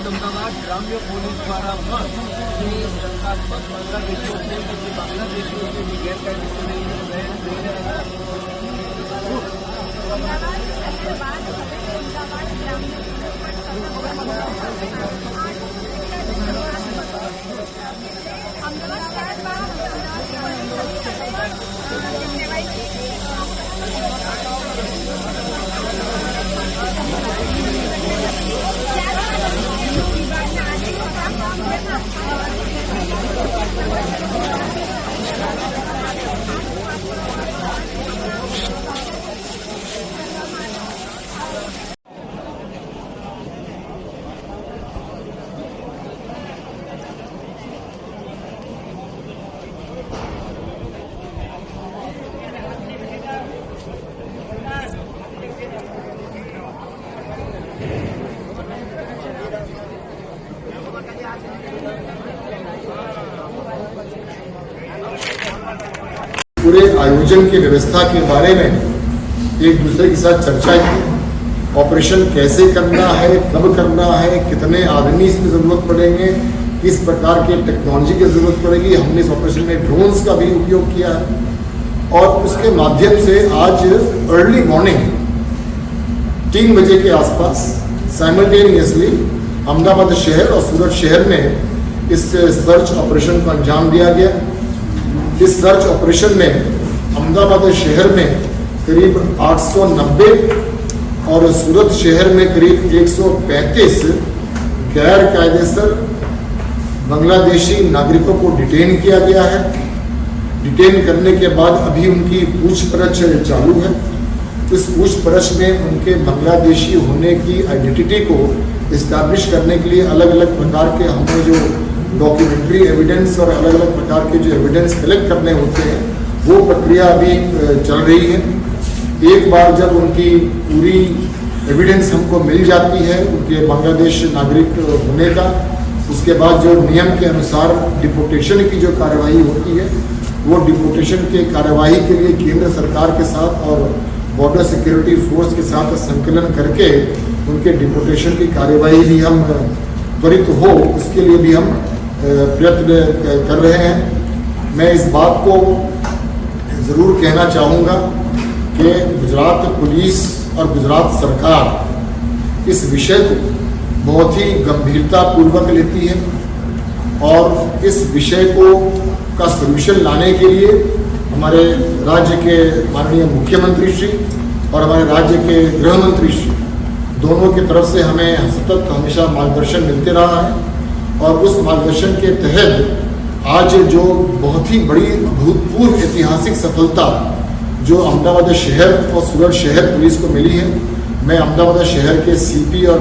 ગુજરાત અમદાવાદ ગ્રામ્ય પોલીસ દ્વારા પણ જે શંકાસ્પદ બાંગ્લાદેશીઓ છે કે જે બાંગ્લાદેશીઓ છે જે ગેરકાયદેસર રીતે भोजन की व्यवस्था के बारे में एक दूसरे के साथ चर्चा की। ऑपरेशन कैसे करना है, कब करना है, कितने आदमी इसकी ज़रूरत पड़ेंगे, किस प्रकार के टेक्नोलॉजी की ज़रूरत पड़ेगी, हमने इस ऑपरेशन में ड्रोन्स का भी उपयोग किया है। और उसके माध्यम से आज अर्ली मॉर्निंग तीन बजे के आसपास साइमल्टेनियसली अहमदाबाद शहर और सूरत शहर में इस सर्च ऑपरेशन को अंजाम दिया गया। इस सर्च ऑपरेशन में अहमदाबाद शहर में करीब 890 और सूरत शहर में करीब 135 गैर कायदेसर बांग्लादेशी नागरिकों को डिटेन किया गया है। डिटेन करने के बाद अभी उनकी पूछपरछ चालू है। इस पूछपरछ में उनके बांग्लादेशी होने की आइडेंटिटी को इस्टेब्लिश करने के लिए अलग अलग प्रकार के हमने जो डॉक्यूमेंट्री एविडेंस और अलग अलग प्रकार के जो एविडेंस कलेक्ट करने होते हैं वो प्रक्रिया अभी चल रही है। एक बार जब उनकी पूरी एविडेंस हमको मिल जाती है, उनके बांग्लादेश नागरिक होने का, उसके बाद जो नियम के अनुसार डिपोटेशन की जो कार्यवाही होती है, वो डिपोटेशन के कार्यवाही के लिए केंद्र सरकार के साथ और बॉर्डर सिक्योरिटी फोर्स के साथ संकलन करके उनके डिपोटेशन की कार्यवाही भी हम त्वरित हो, उसके लिए भी हम प्रयत्न कर रहे हैं। मैं इस बात को ज़रूर कहना चाहूँगा कि गुजरात पुलिस और गुजरात सरकार इस विषय को बहुत ही गंभीरता पूर्वक लेती है और इस विषय को का सोल्यूशन लाने के लिए हमारे राज्य के माननीय मुख्यमंत्री श्री और हमारे राज्य के गृह मंत्री श्री दोनों की तरफ़ से हमें सतत हमेशा मार्गदर्शन मिलते रहा है और उस मार्गदर्शन के तहत आज जो बहुत ही बड़ी भूतपूर्व ऐतिहासिक सफलता जो अहमदाबाद शहर और सूरत शहर पुलिस को मिली है, मैं अहमदाबाद शहर के सीपी और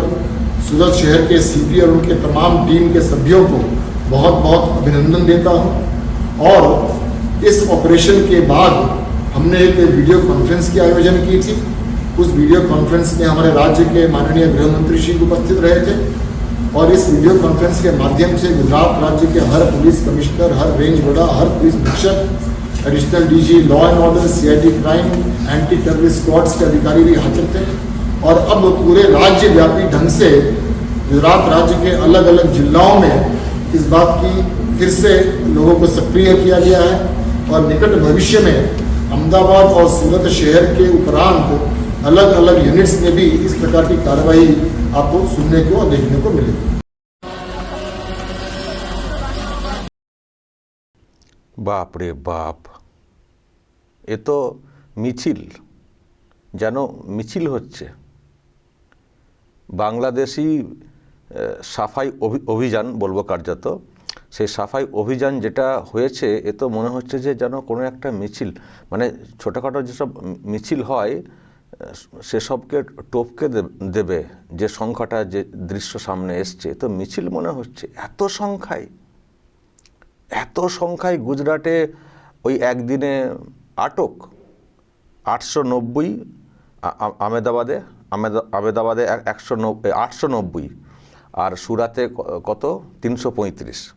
सूरत शहर के सीपी और उनके तमाम टीम के सभ्यों को बहुत बहुत अभिनंदन देता हूँ। और इस ऑपरेशन के बाद हमने एक वीडियो कॉन्फ्रेंस की आयोजन की थी। उस वीडियो कॉन्फ्रेंस में हमारे राज्य के माननीय गृह मंत्री श्री उपस्थित रहे थे। और इस वीडियो कॉन्फ्रेंस के माध्यम से गुजरात राज्य के हर पुलिस कमिश्नर हर रेंज बड़ा, हर पुलिस अधीक्षक additional DG law and order CID crime anti terrorist squads के अधिकारी भी हाजिर थे। और अब पूरे राज्य व्यापी ढंग से गुजरात राज्य के अलग अलग जिलाओं में इस बात की फिर से लोगों को सक्रिय किया गया है। और निकट भविष्य में अहमदाबाद और सूरत शहर के उपरांत अलग अलग यूनिट्स में भी इस प्रकार की कार्रवाई आपको सुनने को और देखने को मिलेगी বাপ রে বাপ এ তো মিছিল যেন মিছিল হচ্ছে বাংলাদেশি আহ, সাফাই অভি- অভিযান বলবো কার্যত সেই সাফাই অভিযান যেটা হয়েছে এ তো মনে হচ্ছে যে যেন কোনো একটা মিছিল মানে ছোটোখাটো যেসব মি- মিছিল হয় আহ, সেসবকে টপকে দেবে, যে সংখ্যাটা, যে দৃশ্য সামনে এসছে। তো মিছিল মনে হচ্ছে, এত সংখ্যায় এত সংখ্যায় গুজরাটে ওই একদিনে আটক, আটশো নব্বই আমেদাবাদে, আমেদা- আমেদাবাদে একশো নব্বই আটশো নব্বই, আর সুরাতে কত? তিনশো পঁয়ত্রিশ।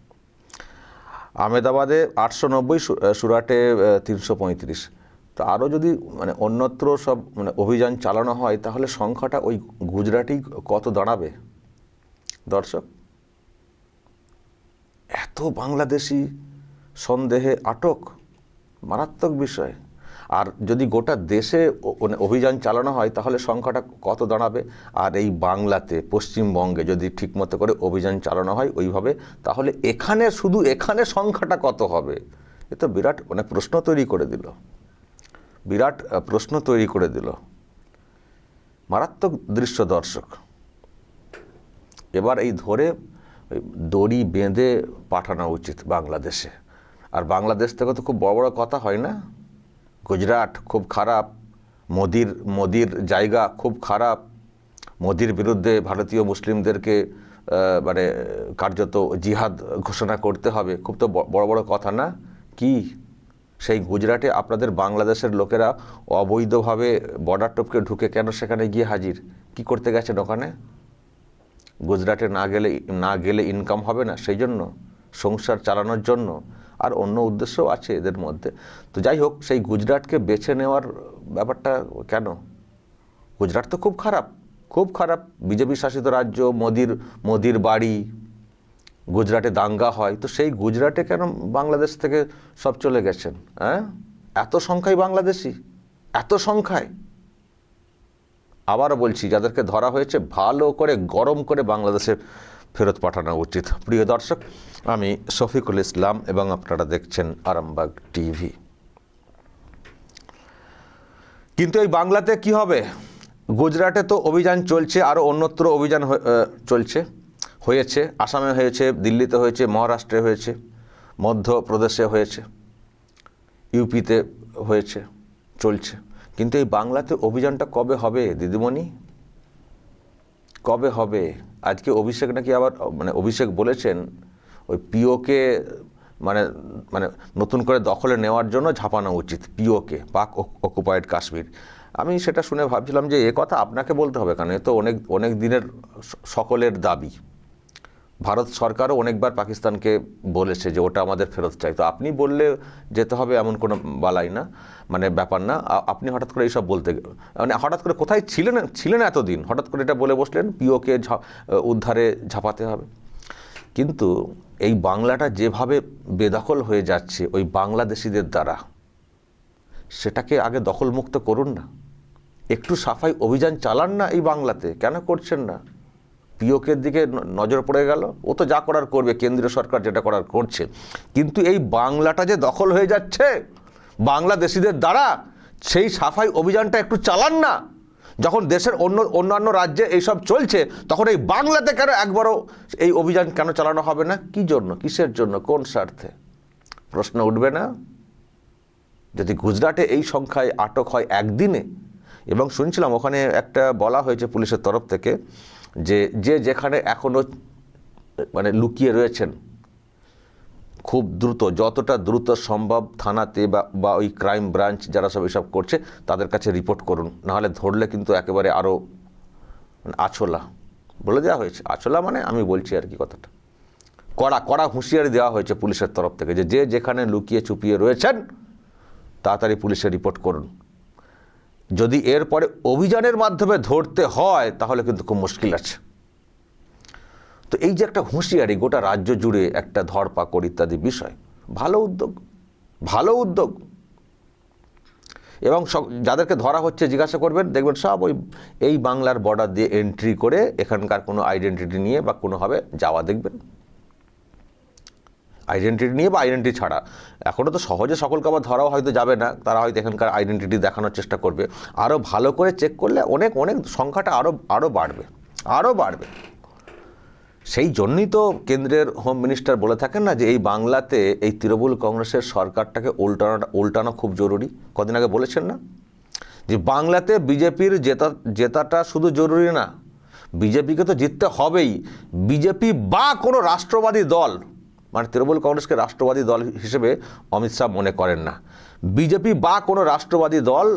আমেদাবাদে আটশো নব্বই সুরাটে তিনশো পঁয়ত্রিশ। তো আরও যদি মানে অন্যত্র সব মানে অভিযান চালানো হয়, তাহলে সংখ্যাটা ওই গুজরাটেই কত দাঁড়াবে? দর্শক, এত বাংলাদেশি সন্দেহে আটক? মারাত্মক বিষয়। আর যদি গোটা দেশে মানে অভিযান চালানো হয়, তাহলে সংখ্যাটা কত দাঁড়াবে? আর এই বাংলাতে, পশ্চিমবঙ্গে যদি ঠিকমতো করে অভিযান চালানো হয় ওইভাবে, তাহলে এখানে, শুধু এখানে সংখ্যাটা কত হবে? এ তো বিরাট মানে প্রশ্ন তৈরি করে দিল। বিরাট প্রশ্ন তৈরি করে দিল। মারাত্মক দৃশ্য দর্শক। এবার এই ধরে দড়ি বেঁধে পাঠানো উচিত বাংলাদেশে। আর বাংলাদেশ থেকে তো খুব বড় বড় কথা হয় না? গুজরাট খুব খারাপ, মোদির মোদির জায়গা খুব খারাপ, মোদির বিরুদ্ধে ভারতীয় মুসলিমদেরকে মানে কার্যত জিহাদ ঘোষণা করতে হবে, খুব তো বড় বড় কথা না? কি সেই গুজরাটে আপনাদের বাংলাদেশের লোকেরা অবৈধভাবে বর্ডার টপকে ঢুকে কেন সেখানে গিয়ে হাজির? কি করতে গেছেন ওখানে? গুজরাটে না গেলে না গেলে ইনকাম হবে না সেই জন্য? সংসার চালানোর জন্য? আর অন্য উদ্দেশ্যও আছে এদের মধ্যে। তো যাই হোক, সেই গুজরাটকে বেছে নেওয়ার ব্যাপারটা কেন? গুজরাট তো খুব খারাপ খুব খারাপ। বিজেপি শাসিত রাজ্য, মোদির মোদির বাড়ি গুজরাটে দাঙ্গা হয়, তো সেই গুজরাটে কেন বাংলাদেশ থেকে সব চলে গেছেন হ্যাঁ? এত সংখ্যায় বাংলাদেশি, এত সংখ্যায়। আবারও বলছি, যাদেরকে ধরা হয়েছে, ভালো করে, গরম করে বাংলাদেশে ফেরত পাঠানো উচিত। প্রিয় দর্শক, আমি শফিকুল ইসলাম এবং আপনারা দেখছেন আরামবাগ টিভি। কিন্তু এই বাংলাতে কি হবে? গুজরাটে তো অভিযান চলছে, আরও অন্যত্র অভিযান চলছে। হয়েছে, আসামে হয়েছে, দিল্লিতে হয়েছে, মহারাষ্ট্রে হয়েছে, মধ্যপ্রদেশে হয়েছে, ইউপিতে হয়েছে, চলছে। কিন্তু এই বাংলাতে অভিযানটা কবে হবে, দিদিমণি? কবে হবে? আজকে অভিষেক নাকি আবার মানে অভিষেক বলেছেন, ওই পিওকে মানে মানে নতুন করে দখলে নেওয়ার জন্য ঝাঁপানো উচিত, পিওকে, পাক অকুপায়েড কাশ্মীর। আমি সেটা শুনে ভাবছিলাম যে এ কথা আপনাকে বলতে হবে কেন এ তো অনেক অনেক দিনের সকলের দাবি। ভারত সরকারও অনেকবার পাকিস্তানকে বলেছে যে ওটা আমাদের ফেরত চাই। তো আপনি বললে যেতে হবে এমন কোনো বালাই না মানে ব্যাপার না। আপনি হঠাৎ করে এইসব বলতে মানে হঠাৎ করে কোথায় ছিলেন ছিলেন এতদিন? হঠাৎ করে এটা বলে বসলেন, পিওকে উদ্ধারে ঝাঁপাতে হবে। কিন্তু এই বাংলাটা যেভাবে বেদখল হয়ে যাচ্ছে ওই বাংলাদেশিদের দ্বারা, সেটাকে আগে দখলমুক্ত করুন না। একটু সাফাই অভিযান চালান না এই বাংলাতে। কেন করছেন না? পিওকের দিকে নজর পড়ে গেল। ও তো যা করার করবে, কেন্দ্রীয় সরকার যেটা করার করছে। কিন্তু এই বাংলাটা যে দখল হয়ে যাচ্ছে, বাংলাদেশিদের দ্বারা, সেই সাফাই অভিযানটা একটু চালান না। যখন দেশের অন্য, অন্যান্য রাজ্যে এইসব চলছে, তখন এই বাংলাতে কেন একবারও এই অভিযান কেন চালানো হবে না? কি জন্য? কিসের জন্য? কোন স্বার্থে? প্রশ্ন উঠবে না। যদি গুজরাটে এই সংখ্যায় আটক হয় একদিনে, এবং শুনছিলাম ওখানে একটা বলা হয়েছে পুলিশের তরফ থেকে যে যে যেখানে এখনও মানে লুকিয়ে রয়েছেন, খুব দ্রুত, যতটা দ্রুত সম্ভব থানাতে বা বা ওই ক্রাইম ব্রাঞ্চ যারা সব এসব করছে, তাদের কাছে রিপোর্ট করুন। নাহলে ধরলে কিন্তু একেবারে আরও আছলা। বলে দেওয়া হয়েছে। আছলা মানে আমি বলছি আর কি কথাটা। কড়া কড়া হুঁশিয়ারি দেওয়া হয়েছে পুলিশের তরফ থেকে যে যে যেখানে লুকিয়ে চুপিয়ে রয়েছেন, তাড়াতাড়ি পুলিশে রিপোর্ট করুন। যদি এরপরে অভিযানের মাধ্যমে ধরতে হয়, তাহলে কিন্তু খুব মুশকিল আছে। তো এই যে একটা হুঁশিয়ারি, গোটা রাজ্য জুড়ে একটা ধরপাকড় ইত্যাদি বিষয়, ভালো উদ্যোগ ভালো উদ্যোগ। এবং যাদেরকে ধরা হচ্ছে জিজ্ঞাসা করবেন, দেখবেন সব ওই, এই বাংলার বর্ডার দিয়ে এন্ট্রি করে এখানকার কোনো আইডেন্টিটি নিয়ে বা কোনোভাবে যাওয়া দেখবেন। আইডেন্টিটি নিয়ে বা আইডেন্টিটি ছাড়া। এখনও তো সহজে সকলকে আবার ধরাও হয়তো যাবে না, তারা হয়তো এখানকার আইডেন্টিটি দেখানোর চেষ্টা করবে। আরও ভালো করে চেক করলে অনেক অনেক সংখ্যাটা আরও আরও বাড়বে আরও বাড়বে। সেই জন্যই তো কেন্দ্রের হোম মিনিস্টার বলে থাকেন না যে, এই বাংলাতে এই তৃণমূল কংগ্রেসের সরকারটাকে উল্টানো উল্টানো খুব জরুরি। কদিন আগে বলেছেন না? যে বাংলাতে বিজেপির জেতা, জেতাটা শুধু জরুরি না, বিজেপিকে তো জিততে হবেই। বিজেপি বা কোনো রাষ্ট্রবাদী দল মানে তৃণমূল কংগ্রেসকে রাষ্ট্রবাদী দল হিসেবে অমিত শাহ মনে করেন না। বিজেপি বা কোনো রাষ্ট্রবাদী দল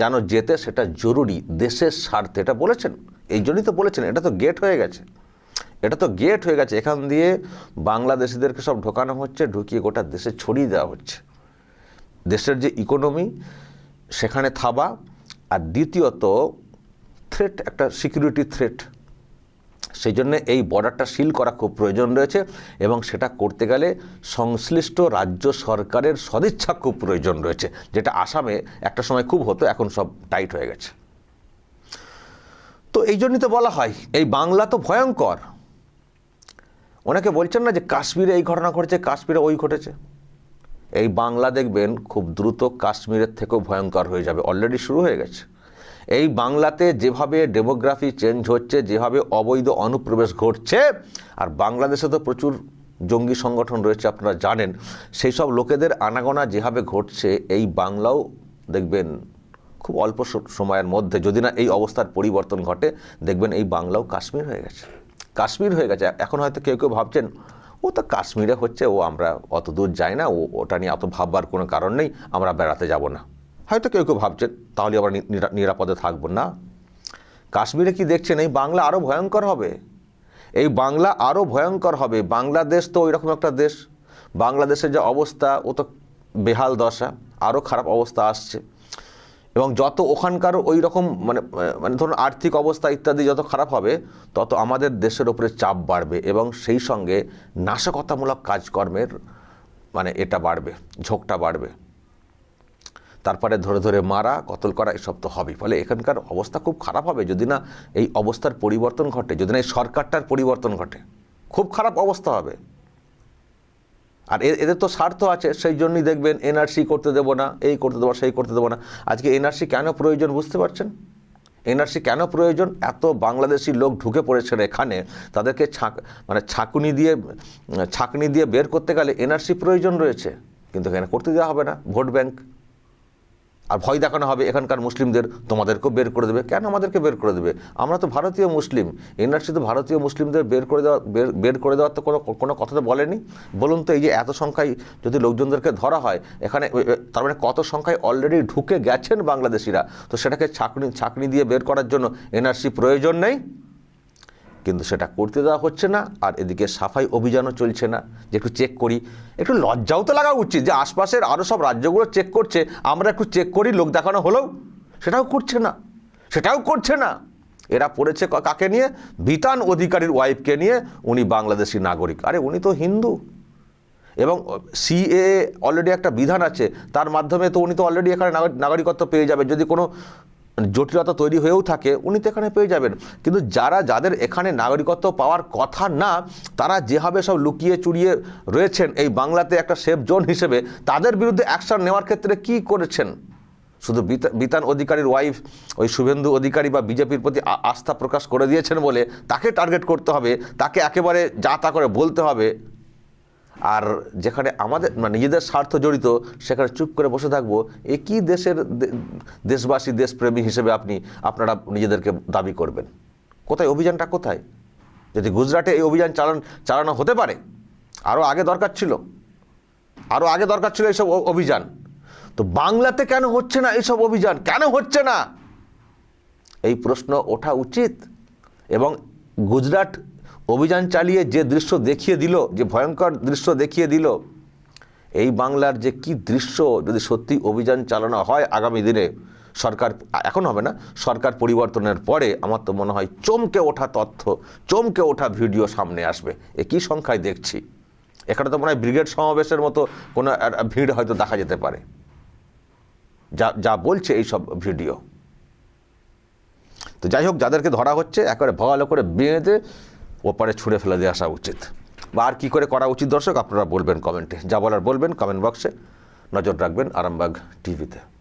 যেন যেতে সেটা জরুরি, দেশের স্বার্থে। এটা বলেছেন, এই জন্যই তো বলেছেন, এটা তো গেট হয়ে গেছে। এটা তো গেট হয়ে গেছে, এখান দিয়ে বাংলাদেশিদেরকে সব ঢোকানো হচ্ছে, ঢুকিয়ে গোটা দেশে ছড়িয়ে দেওয়া হচ্ছে। দেশের যে ইকোনমি সেখানে থাবা, আর দ্বিতীয়ত থ্রেট একটা সিকিউরিটি থ্রেট সেই জন্য এই বর্ডারটা সিল করা খুব প্রয়োজন রয়েছে এবং সেটা করতে গেলে সংশ্লিষ্ট রাজ্য সরকারের সদিচ্ছা খুব প্রয়োজন রয়েছে, যেটা আসামে একটা সময় খুব হতো, এখন সব টাইট হয়ে গেছে। তো এই জন্যই তো বলা হয়, এই বাংলা তো ভয়ঙ্কর। অনেকে বলছেন না যে কাশ্মীরে এই ঘটনা ঘটেছে, কাশ্মীরে ওই ঘটেছে। এই বাংলা দেখবেন খুব দ্রুত কাশ্মীরের থেকেও ভয়ঙ্কর হয়ে যাবে অলরেডি শুরু হয়ে গেছে। এই বাংলাতে যেভাবে ডেমোগ্রাফি চেঞ্জ হচ্ছে, যেভাবে অবৈধ অনুপ্রবেশ ঘটছে, আর বাংলাদেশে তো প্রচুর জঙ্গি সংগঠন রয়েছে আপনারা জানেন সেই সব লোকেদের আনাগোনা যেভাবে ঘটছে, এই বাংলাও দেখবেন খুব অল্প সময়ের মধ্যে, যদি না এই অবস্থার পরিবর্তন ঘটে, দেখবেন এই বাংলাও কাশ্মীর হয়ে গেছে। কাশ্মীর হয়ে গেছে, এখন হয়তো কেউ কেউ ভাবছেন, ও তো কাশ্মীরে হচ্ছে, ও আমরা অত দূর যাই না, ও, ওটা নিয়ে অত ভাববার কোনো কারণ নেই, আমরা বেড়াতে যাব না। হয়তো কেউ কেউ ভাবছে, তাহলে আবার নিরা- নিরাপদে থাকব না। কাশ্মীরে কি দেখছেন? এই বাংলা আরও ভয়ঙ্কর হবে। এই বাংলা আরও ভয়ঙ্কর হবে। বাংলাদেশ তো ওইরকম একটা দেশ। বাংলাদেশের যে অবস্থা, ও তো বেহাল দশা। আরও খারাপ অবস্থা আসছে। এবং যত ওখানকার ওই রকম মানে মানে ধরুন আর্থিক অবস্থা ইত্যাদি যত খারাপ হবে, তত আমাদের দেশের ওপরে চাপ বাড়বে এবং সেই সঙ্গে নাশকতামূলক কাজকর্মের মানে এটা বাড়বে, ঝোঁকটা বাড়বে। তারপরে ধরে ধরে মারা, কতল করা, এসব তো হবেই। ফলে এখানকার অবস্থা খুব খারাপ হবে যদি না এই অবস্থার পরিবর্তন ঘটে, যদি না এই সরকারটার পরিবর্তন ঘটে। খুব খারাপ অবস্থা হবে। আর এদের তো স্বার্থ আছে, সেই জন্যই দেখবেন এনআরসি করতে দেবো না, এই করতে দেবো সেই করতে দেবো না। আজকে এনআরসি কেন প্রয়োজন বুঝতে পারছেন? এনআরসি কেন প্রয়োজন? এত বাংলাদেশি লোক ঢুকে পড়েছে এখানে, তাদেরকে ছাক মানে ছাকুনি দিয়ে, ছাকনি দিয়ে বের করতে গেলে এনআরসি প্রয়োজন রয়েছে। কিন্তু এখানে করতে দেওয়া হবে না, ভোট ব্যাংক। আর ভয় দেখানো হবে এখানকার মুসলিমদের, তোমাদেরকেও বের করে দেবে। কেন আমাদেরকে বের করে দেবে? আমরা তো ভারতীয় মুসলিম। এনআরসি তো ভারতীয় মুসলিমদের বের করে দেওয়া, বের বের করে দেওয়ার তো কোনো কোনো কথা তো বলেনি। বলুন তো এই যে এত সংখ্যায় যদি লোকজনদেরকে ধরা হয়, এখানে তার মানে কত সংখ্যায় অলরেডি ঢুকে গেছেন বাংলাদেশিরা? তো সেটাকে ছাকনি ছাকনি দিয়ে বের করার জন্য এনআরসি প্রয়োজন নেই? কিন্তু সেটা করতে দেওয়া হচ্ছে না, আর এদিকে সাফাই অভিযানও চলছে না। যে একটু চেক করি, একটু লজ্জাও তো লাগা উচিত যে আশপাশের আরও সব রাজ্যগুলো চেক করছে, আমরা একটু চেক করি, লোক দেখানো হলেও সেটাও করছে না, সেটাও করছে না। এরা পড়েছে কাকে নিয়ে? বিতান অধিকারীর ওয়াইফকে নিয়ে, উনি বাংলাদেশি নাগরিক। আরে উনি তো হিন্দু। এবং সিএ অলরেডি একটা বিধান আছে, তার মাধ্যমে তো উনি তো অলরেডি এখানে নাগর- নাগরিকত্ব পেয়ে যাবে। যদি কোনো জটিলতা তৈরি হয়েও থাকে, উনি তো এখানে পেয়ে যাবেন। কিন্তু যারা, যাদের এখানে নাগরিকত্ব পাওয়ার কথা না, তারা যেভাবে সব লুকিয়ে চুরিয়ে রয়েছেন, এই বাংলাতে একটা সেফ জোন হিসেবে, তাদের বিরুদ্ধে অ্যাকশন নেওয়ার ক্ষেত্রে কি করেছেন? শুধু বিতা- বিতান অধিকারীর ওয়াইফ ওই শুভেন্দু অধিকারী বা বিজেপির প্রতি আস্থা প্রকাশ করে দিয়েছেন বলে তাকে টার্গেট করতে হবে, তাকে একেবারে যা তা করে বলতে হবে। আর যেখানে আমাদের মানে নিজেদের স্বার্থ জড়িত, সেখানে চুপ করে বসে থাকব, এ কি দেশের দেশবাসী, দেশপ্রেমী হিসেবে আপনি, আপনারা নিজেদেরকে দাবি করবেন? কোথায়? অভিযানটা কোথায়? যদি গুজরাটে এই অভিযান চালান, চালানো হতে পারে আরও আগে দরকার ছিল আরও আগে দরকার ছিল এইসব অভিযান। তো বাংলাতে কেন হচ্ছে না এইসব অভিযান? কেন হচ্ছে না? এই প্রশ্ন ওঠা উচিত। এবং গুজরাট অভিযান চালিয়ে যে দৃশ্য দেখিয়ে দিল, যে ভয়ঙ্কর দৃশ্য দেখিয়ে দিল, এই বাংলার যে কি দৃশ্য, যদি সত্যি অভিযান চালানো হয় আগামী দিনে, সরকার, এখন হবে না, সরকার পরিবর্তনের পরে আমার তো মনে হয় চমকে ওঠা তথ্য, চমকে ওঠা ভিডিও সামনে আসবে। এ কী সংখ্যায় দেখছি? এখানে তো মনে হয় ব্রিগেড সমাবেশের মতো কোনো ভিড় হয়তো দেখা যেতে পারে। যা যা বলছে এই সব ভিডিও। তো যাই হোক, যাদেরকে ধরা হচ্ছে, একেবারে ভালো করে বেঁধে ওপারে ছুঁড়ে ফেলে দিয়ে আসা উচিত। বা আর কী করে করা উচিত দর্শক, আপনারা বলবেন কমেন্টে। যা বলার বলবেন কমেন্ট বক্সে। নজর রাখবেন আরামবাগ টিভিতে।